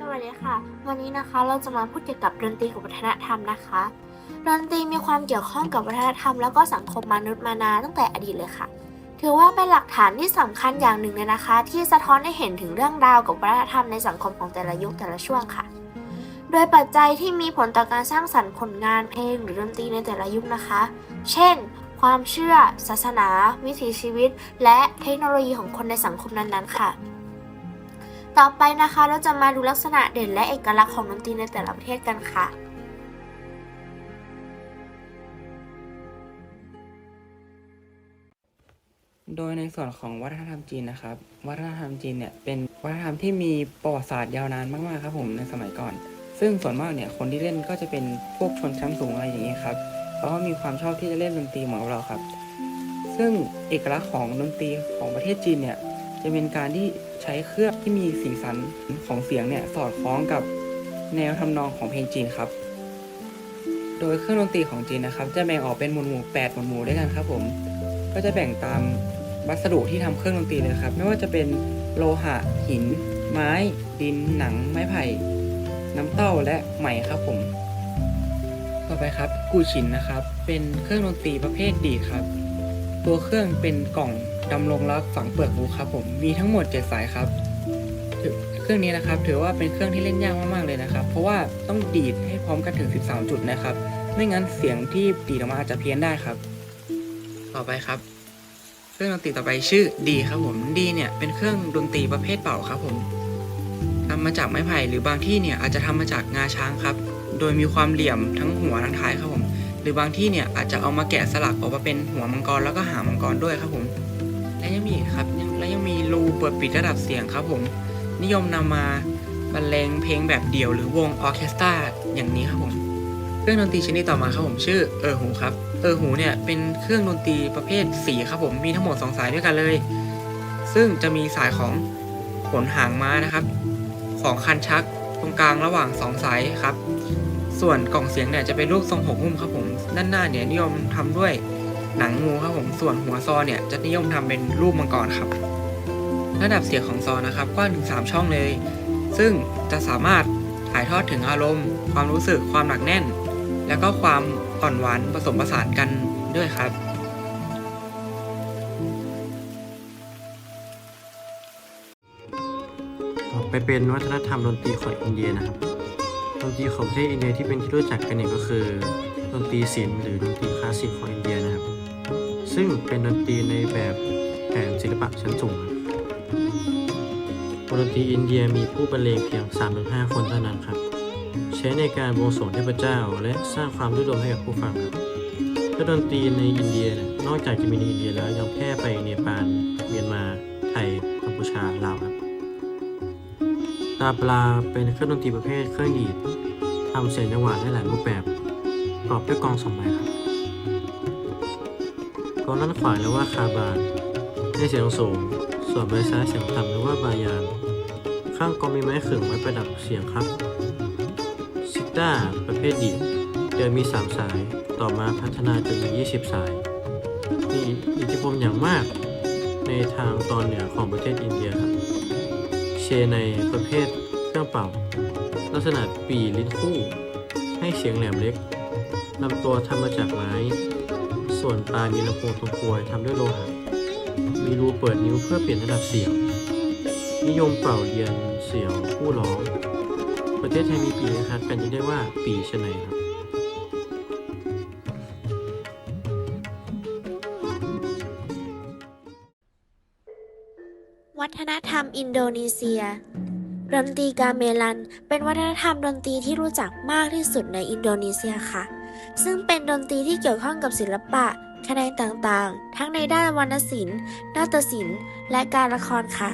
สวัสดีค่ะ วันนี้นะคะเราจะมาพูดเกี่ยวกับดนตรีกับวัฒนธรรมนะคะดนตรีมีความเกี่ยวข้องกับวัฒนธรรมแล้วก็สังคมมนุษย์มานานตั้งแต่อดีตเลยค่ะ ถือว่าเป็นหลักฐานที่สำคัญอย่างหนึ่งเลยนะคะ ที่สะท้อนให้เห็นถึงเรื่องราวกับวัฒนธรรมในสังคมของแต่ละยุคแต่ละช่วงค่ะ โดยปัจจัยที่มีผลต่อการสร้างสรรค์ผลงานเพลงหรือดนตรีในแต่ละยุคนะคะ เช่น ความเชื่อ ศาสนา วิถีชีวิต และเทคโนโลยีของคนในสังคมนั้นๆค่ะ ต่อไปนะคะเราจะมาดูลักษณะเด่นและเอกลักษณ์ของดนตรีในแต่ละประเทศกันค่ะโดยในส่วนของวัฒนธรรมจีนนะครับ วัฒนธรรมจีนเนี่ยเป็นวัฒนธรรมที่มีประวัติศาสตร์ยาวนานมากๆครับผมในสมัยก่อน ซึ่งส่วนมากเนี่ยคนที่เล่นก็จะเป็นพวกชนชั้นสูงอะไรอย่างนี้ยครับเพราะว่ามีความชอบที่จะเล่นดนตรีเหมือนเราครับ ซึ่งเอกลักษณ์ของดนตรีของประเทศจีนเนี่ย จะเป็นการที่ใช้เครื่องที่มีสีสันของเสียงเนี่ยสอดคล้องกับแนวทำนองของเพลงจีนครับ โดยเครื่องดนตรีของจีนนะครับ จะแบ่งออกเป็นหมวดหมู่8หมวดหมู่ด้วยกันครับผม ก็จะแบ่งตามวัสดุที่ทำเครื่องดนตรีเลยครับ ไม่ว่าจะเป็นโลหะ หิน ไม้ ดิน หนัง ไม้ไผ่ น้ำเต้าและไหมครับผม ต่อไปครับ กูชินนะครับ เป็นเครื่องดนตรีประเภทดีครับ ตัวเครื่องเป็นกล่อง ดำรงรักฝังเปลือกบูครับผมมีทั้งหมด 7 สายครับเครื่องนี้นะครับ ถือว่าเป็นเครื่องที่เล่นยากมากๆเลยนะครับ เพราะว่าต้องดีดให้พร้อมกันถึง 13 จุดนะครับ ไม่งั้นเสียงที่ดีดออกมาอาจจะเพี้ยนได้ครับ ต่อไปครับ เครื่องดนตรีต่อไปชื่อดีครับผมดีเนี่ยเป็นเครื่องดนตรีประเภทเป่าครับผมทำมาจากไม้ไผ่หรือบางที่เนี่ยอาจจะทำมาจากงาช้างครับ โดยมีความเหลี่ยมทั้งหัวทั้งท้ายครับผม หรือบางที่เนี่ยอาจจะเอามาแกะสลักออกมาเป็นหัวมังกรแล้วก็หางมังกรด้วยครับผม และยังมีครับยังและยังมีรูเปิดปิดระดับเสียงครับผม นิยมนำมาบรรเลงเพลงแบบเดี่ยวหรือวงออเคสตราอย่างนี้ครับผม เครื่องดนตรีชนิดต่อมาครับผมชื่อเออหูครับ เออหูเนี่ยเป็นเครื่องดนตรีประเภทสีครับผมมีทั้งหมด 2 สายด้วยกันเลย ซึ่งจะมีสายของขนหางม้านะครับ ของคันชักตรงกลางระหว่าง 2 สายครับ ส่วนกล่องเสียงเนี่ยจะเป็นรูปทรงหกหุ้มครับผม ด้านหน้าเนี่ยนิยมทำด้วย หนังงูครับผมส่วนหัวซอเนี่ยจะนิยมทำเป็นรูปมังกรครับ ระดับเสียงของซอนะครับกว้างถึง 3 ช่องเลย ซึ่งจะสามารถถ่ายทอดถึงอารมณ์ ความรู้สึกความหนักแน่น แล้วก็ความอ่อนหวานผสมผสานกันด้วยครับไปเป็นวัฒนธรรมดนตรีของอินเดียนะครับดนตรีของประเทศอินเดียที่เป็นที่รู้จักกันเนี่ยก็คือดนตรีศิลป์หรือดนตรีคลาสสิกของอินเดีย ซึ่งเป็นดนตรีในแบบแผนศิลปะชั้นสูงครับดนตรีอินเดียมีผู้บรรเลงเพียง 3-5 คนเท่านั้นครับ ใช้ในการบวงสรวงเทพเจ้า และสร้างความรื่นรมให้กับผู้ฟังครับและดนตรีในอินเดียเนี่ยนอกจากจะมีในอินเดียแล้วยังแพร่ไปเนปาลเมียนมาไทยกัมพูชาลาวครับตาปลาเป็นเครื่องดนตรีประเภทเครื่องดีดทำเสียงจังหวะได้หลายรูปแบบประกอบด้วยกองสองใบครับ กองด้านขวาเรียกว่าคาบานให้เสียงสูง ส่วนใบซ้ายเสียงต่ำเรียกว่าบายาน ข้างกองมีไม้ขึงไว้ประดับเสียงครับซิต้าประเภทดีดเดิมมี 3 สาย ต่อมาพัฒนาจนมี 20 สาย มีอิทธิพลอย่างมากในทางตอนเหนือของประเทศอินเดียครับ เชในประเภทเครื่องเป่า ลักษณะปีลิ้นคู่ ให้เสียงแหลมเล็กลำตัวทำมาจากไม้ ส่วนปลายมีลำโพงตรงกลวยทำด้วยโลหะ มีรูเปิดนิ้วเพื่อเปลี่ยนระดับเสียง นิยมเป่าเรียนเสียงผู้ร้อง ประเทศไทยมีปีนะครับกันจะได้ว่าปีชะไหนครับวัฒนธรรมอินโดนีเซีย ดนตรีกาเมลัน เป็นวัฒนธรรมดนตรีที่รู้จักมากที่สุดในอินโดนีเซียค่ะ ซึ่งเป็นดนตรีที่เกี่ยวข้องกับศิลปะแขนงต่างๆ ทั้งในด้านวรรณศิลป์ นาฏศิลป์ และการละครค่ะ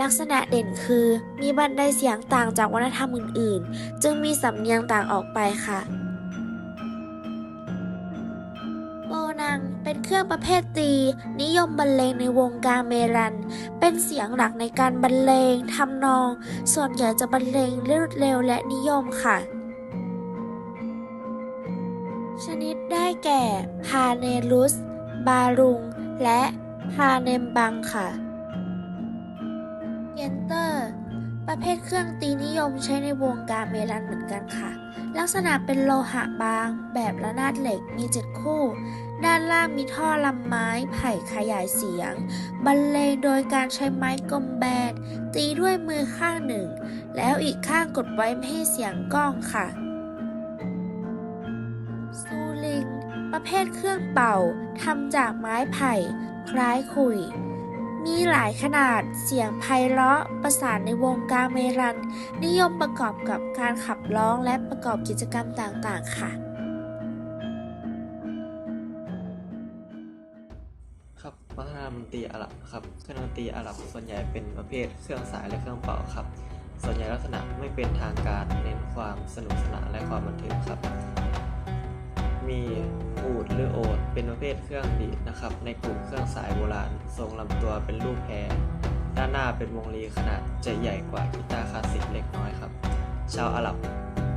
ลักษณะเด่นคือมีบันไดเสียงต่างจากวัฒนธรรมอื่น ๆ จึงมีสำเนียงต่างออกไปค่ะโปนังเป็นเครื่องประเภทตี นิยมบรรเลงในวงการเมรัน เป็นเสียงหลักในการบรรเลงทำนอง ส่วนใหญ่จะบรรเลงรวดเร็วและนิยมค่ะ ชนิดได้แก่พาเนลุส บารุง และพาเนมบังค่ะ เยนเตอร์ ประเภทเครื่องตีนิยมใช้ในวงการเมลันเหมือนกันค่ะ ลักษณะเป็นโลหะบาง แบบระนาดเหล็กมีเจ็ดคู่ ด้านล่างมีท่อลำไม้ไผ่ขยายเสียง บรรเลงโดยการใช้ไม้กลมแบนตีด้วยมือข้างหนึ่ง แล้วอีกข้างกดไว้ไม่ให้เสียงก้องค่ะ ประเภทเครื่องเป่าทำจากไม้ไผ่ คล้ายขุย มีหลายขนาดเสียงไพเราะประสานในวงการเมรัน นิยมประกอบกับการขับร้องและประกอบกิจกรรมต่างๆ ค่ะ ครับวัฒนธรรมดนตรีอาหรับครับเครื่องดนตรีอาหรับส่วนใหญ่เป็นประเภทเครื่องสายและเครื่องเป่าครับ ส่วนใหญ่ลักษณะไม่เป็นทางการเน้นความสนุกสนานและความบันเทิงครับ มี อูดหรือโอดเป็นประเภทเครื่องดีดนะครับ ในกลุ่มเครื่องสายโบราณ ทรงลำตัวเป็นรูปแพรด้านหน้าเป็นวงรีขนาดจะใหญ่กว่ากีตาร์คลาสสิกเล็กน้อยครับ ชาวอาหรับ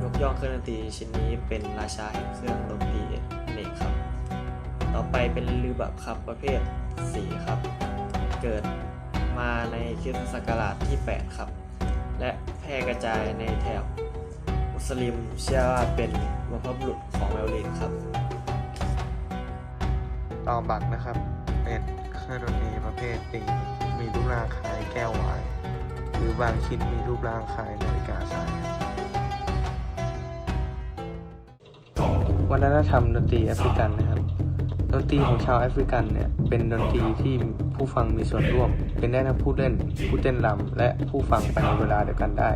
ยกย่องเครื่องดนตรีชิ้นนี้เป็นราชาแห่งเครื่องดนตรีนั่นเองครับ ต่อไปเป็นลือบับครับประเภทสีครับ เกิดมาในคริสตศักราชที่ 8 ครับ และแพร่กระจายในแถบมุสลิมเชื่อว่าเป็นบรรพบุรุษของไวโอลินครับ ต่อบักนะครับ เป็นเครื่องดนตรีประเภทตีมีรูปร่างคล้ายแก้ววาย หรือบางชิ้นมีรูปร่างคล้ายนาฬิกาสายวัฒนธรรมดนตรีแอฟริกันนะครับ ดนตรีของชาวแอฟริกันเนี่ยเป็นดนตรีที่ผู้ฟังมีส่วนร่วม เป็นได้ทั้งผู้เล่น ผู้เต้นรำและผู้ฟังไปในเวลาเดียวกันได้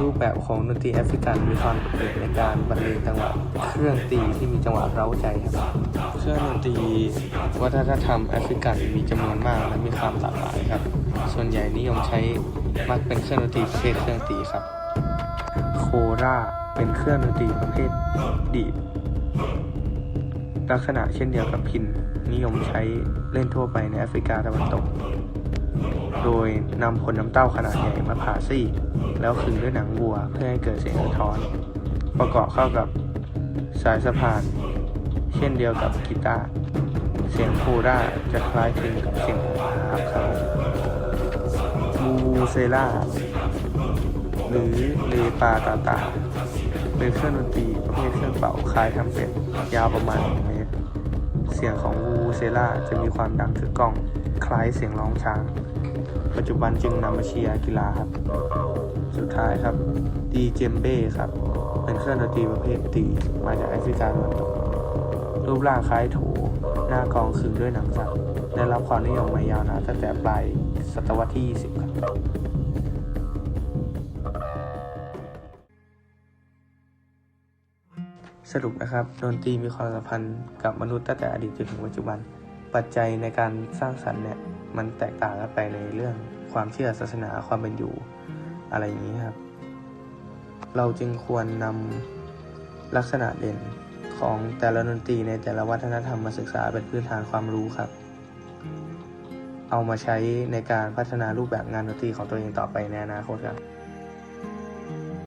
รูปแบบของดนตรีแอฟริกันมีความเด่นในการบรรเลงจังหวะเครื่องตีที่มีจังหวะเร้าใจครับเครื่องดนตรีวัฒนธรรมแอฟริกันมีจำนวนมากและมีความหลากหลายครับ ส่วนใหญ่นิยมใช้มักเป็นเครื่องดนตรีประเภทเครื่องตีครับ โคราเป็นเครื่องดนตรีประเภทดีด ลักษณะเช่นเดียวกับพินนิยมใช้เล่นทั่วไปในแอฟริกาตะวันตก โดยนำผลน้ำเต้าขนาดใหญ่มาผ่าซี่ แล้วขึงด้วยหนังวัวเพื่อให้เกิดเสียงสะท้อน ประกอบเข้ากับสายสะพาน เช่นเดียวกับกีตาร์เสียงโคราจะคล้ายคลึงกับเสียงของฮาร์ปครับบูเซล่าหรือเลปาตาตาเป็นเครื่องดนตรีประเภทเครื่องเป่าคล้ายทำเป็ดยาวประมาณ สียงของวูเซล่าจะมีความดังคือกล้องคล้ายเสียงร้องช้าง ปัจจุบันจึงนำมาเชียร์กีฬาครับ สุดท้ายครับดีเจมเบ้ครับ เป็นเครื่องดนตรีประเภทตีมาจากแอฟริกาตะวันตก รูปร่างคล้ายโถ หน้ากองขึงด้วยหนังสัตว์ได้รับความนิยมมายาวนานตั้งแต่ปลายศตวรรษที่ 20 ครับ สรุปนะครับดนตรีมีความสัมพันธ์กับมนุษย์ตั้งแต่อดีตจนถึงปัจจุบัน ปัจจัยในการสร้างสรรค์เนี่ยมันแตกต่างกันไปในเรื่องความเชื่อศาสนาความเป็นอยู่อะไรอย่างนี้ครับ เราจึงควรนำลักษณะเด่นของแต่ละดนตรีในแต่ละวัฒนธรรมมาศึกษาเป็นพื้นฐานความรู้ครับ เอามาใช้ในการพัฒนารูปแบบงานดนตรีของตัวเองต่อไปในอนาคตครับ